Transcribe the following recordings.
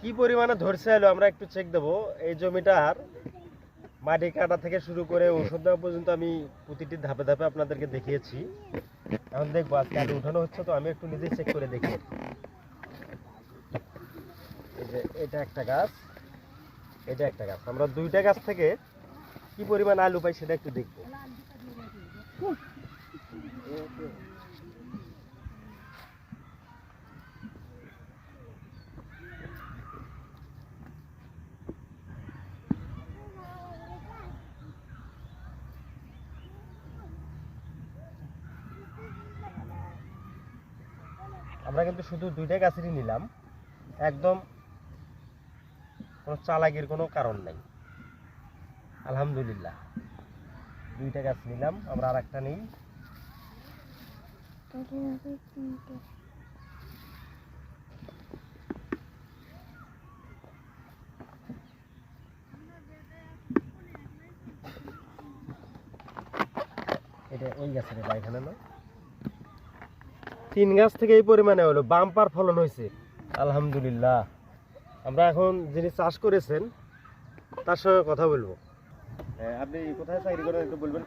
কি পরিমাণে ধরছে এলো, আমরা একটু চেক দেবো। এই জমিটার মাটি কাটা থেকে শুরু করে ওষুধ দেওয়া পর্যন্ত আমি প্রতিটি ধাপে ধাপে আপনাদেরকে দেখিয়েছি। এখন দেখব আজকে আলু উঠানো হচ্ছে, তো আমি একটু নিজেই চেক করে দেখি। এটা একটা গাছ, এটা একটা গাছ। আমরা দুইটা গাছ থেকে কি পরিমাণ আলু পাই সেটা একটু দেখব। আমরা কিন্তু শুধু দুইটা গাছেরই নিলাম। একদম কোনো চালাকির কোনো কারণ নাই। আলহামদুলিল্লাহ। দুইটা গাছ নিলাম, আমরা আর একটা নিই। এটা ওই গাছের এখানে না? তিন গাছ থেকে এই পরিমাণে হলো বাম্পার ফলন হয়েছে। আলহামদুলিল্লাহ। আমরা এখন যিনি চাষ করেছেন তার সঙ্গে কথা বলব। হ্যাঁ, আপনি কোথায় চাকরি করেন একটু বলবেন?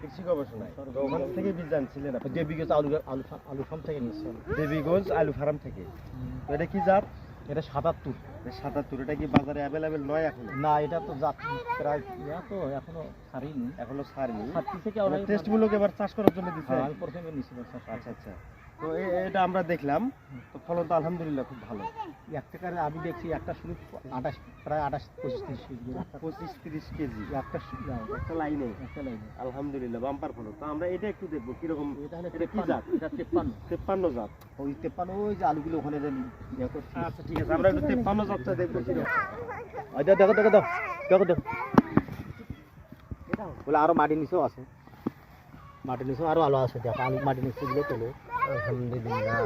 কৃষি গবেষণায় তো ওখান থেকে বীজ জানছিলেন আপনি? দেবীগঞ্জ আলু আলু আলু ফার্ম থেকে নিচ্ছেন দেবীগঞ্জ আলু ফার্ম থেকে। এটা কি জাত? এটা সাতাত্তর। সাতাত্তর এটা কি বাজারে অ্যাভেলেবেল নয় এখন? না এটা তো জাত প্রায় ইয়া তো এখনও ছাড়িনি। এখনও ছাড়িনি। ছাড়তি থেকে টেস্টগুলোকে এবার চাষ করার জন্য দিচ্ছে হ্যাঁ, আমি প্রথমে নিচ্ছি আচ্ছা আচ্ছা। তো এটা আমরা দেখলাম। তো ফলন তো আলহামদুলিল্লাহ খুব ভালো। এক টাকার আমি দেখছি একটা শুরু আঠাশ প্রায় আঠাশ পঁচিশ তিরিশ কেজি। একটা পঁচিশ তিরিশ কেজি। একটা একটা লাইনে। একটা লাইনে। আলহামদুলিল্লাহ বাম্পার ফলন। তো আমরা এটা একটু দেখব কীরকম এটা কি জাত? এটা তেপ্পান্ন। তেপ্পান্ন জাত। ওই তেপ্পান্ন ওই যে আলুগুলো ওখানে ইয়া আচ্ছা ঠিক আছে আমরা একটু তেপ্পান্ন জাতটা দেখব কীরকম। ওই দেখো দেখো দেখো দেখো দেখো। বলে আরও মাটি নিচেও আছে। মাটি নিচেও আরও আলো আছে দেখো আলু মাটি নিচে গুলো তোলো আলহামদুলিল্লাহ।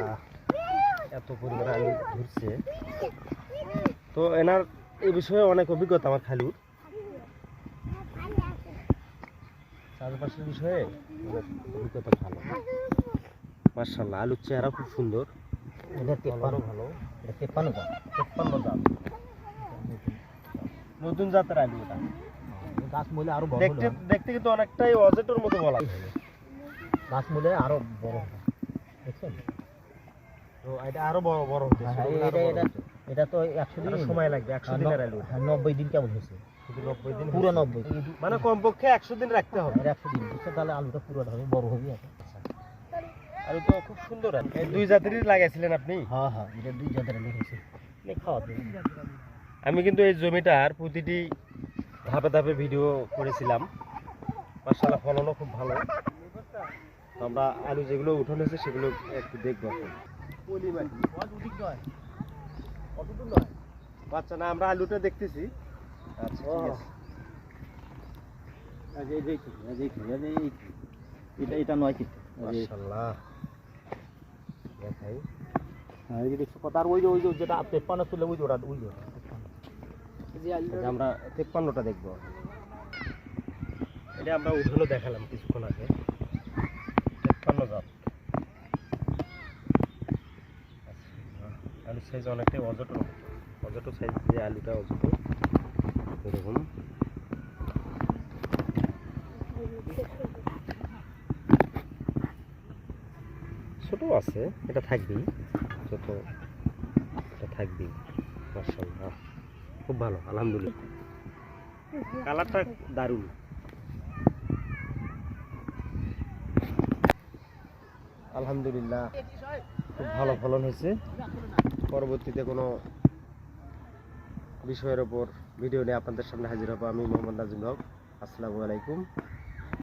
এত পরিমাণ আলু ধরছে। তো এনার এই বিষয়ে অনেক অভিজ্ঞতা আমার খালুর। চাষবাসের বিষয়ে অভিজ্ঞতা ভালো। মার্শাল্লাহ আলুর চেহারা খুব সুন্দর। এটা ভালো। এটা তেপ্পান্ন দাম। তেপ্পান্ন দাম। নতুন জাতের আলু এটা। গাছ মূলে আরও দেখতে দেখতে কিন্তু অনেকটাই অজেটোর মতো বলা। গাছ মূলে আরও বড় দেখছেন তো এটা আরও বড় বড় হতে হ্যাঁ, এটা এটা এটা তো একশো দিন। সময় লাগবে একশো দিনের আলু। হ্যাঁ নব্বই দিন কেমন হয়েছে? শুধু নব্বই দিন পুরো হয়েছে। নব্বই। মানে কমপক্ষে একশো দিন রাখতে হবে। আর একশো দিন। বুঝছে? তাহলে আলুটা পুরো হবে বড় হবে আলু তো খুব সুন্দর এই দুই জাতেরই লাগাইছিলেন আপনি? হ্যাঁ হ্যাঁ এটা দুই জাতের আলু হয়েছে। খাওয়াতে আমি কিন্তু এই জমিটার প্রতিটি ধাপে ধাপে ভিডিও করেছিলাম। মার্শাল্লাহ ফলনও খুব ভালো। আমরা আলু যেগুলো উঠানো হয়েছে সেগুলো একটু দেখব আচ্ছা না আমরা আলুটা দেখতেছি। আচ্ছা এটা এটা নয় কিন্তু। মার্শাল্লাহ দেখাই। হ্যাঁ আর ওই যে ওই যে যেটা তেপ্পান্ন তুলে ওই ওটা ওই যে ওটা। আমরা তেপ্পান্নটা দেখব। এটা আমরা উঠানো দেখালাম কিছুক্ষণ আগে তেপ্পান্ন জাত আলুর সাইজ অনেকটাই অজটো। অজটো সাইজ যে আলুটা অজটো। এরকম। ছোট আছে, এটা থাকবেই। ছোট এটা থাকবেই। মার্শাল্লাহ খুব ভালো, আলহামদুলিল্লাহ। কালারটা দারুণ। আলহামদুলিল্লাহ। খুব ভালো ফলন হয়েছে। পরবর্তীতে কোনো বিষয়ের ওপর ভিডিও নিয়ে আপনাদের সামনে হাজির হব। আমি মোহাম্মদ নাজিম হক আসসালামু আলাইকুম।